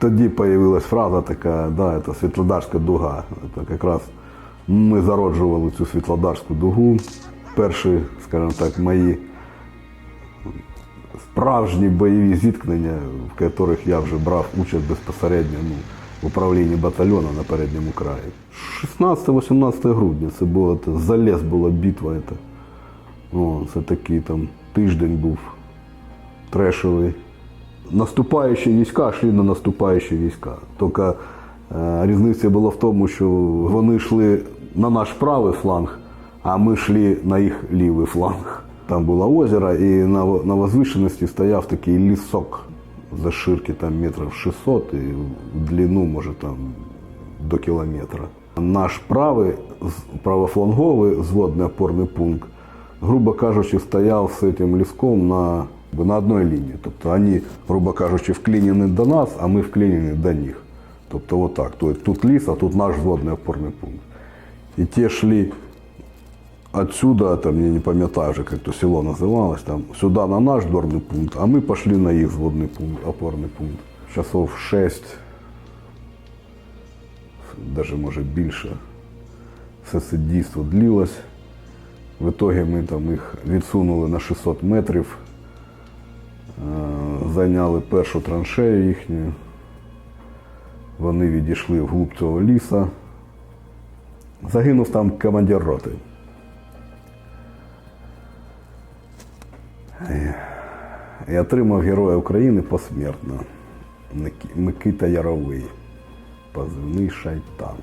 тоді з'явилась фраза така, да, це Світлодарська дуга. Це якраз ми зароджували цю Світлодарську дугу. Перші, скажімо так, мої справжні бойові зіткнення, в яких я вже брав участь безпосередньо ну, в управлінні батальйону на передньому краї. 16-18 грудня це було це, заліз була битва. Це. О, це такий там тиждень був трешовий. Наступаючі війська йшли на наступаючі війська. Тільки е, різниця була в тому, що вони йшли на наш правий фланг, а ми йшли на їх лівий фланг. Там було озеро, і на, на возвишеності стояв такий лісок за ширки там метрів 600 і в длину, може там до кілометра. Наш правий, правофланговий зводний опорний пункт, грубо кажучи, стояв з цим ліском на, на одній лінії. Тобто вони, грубо кажучи, вклинені до нас, а ми вклинені до них. Тобто отак. Тобто тут ліс, а тут наш зводний опорний пункт. І ті йшли отсюда, там, я не пам'ятаю вже, як то село називалось, там, сюди на наш дворний пункт, а ми пішли на їх зводний пункт, опорний пункт. Часов 6, навіть може більше. Все це дійство длилось. В итоге ми там їх відсунули на 600 метрів, зайняли першу траншею їхню. Вони відійшли вглуб цього ліса. Загинув там командир роти. І отримав Героя України посмертно. Микита Яровий. Позивний шайтан.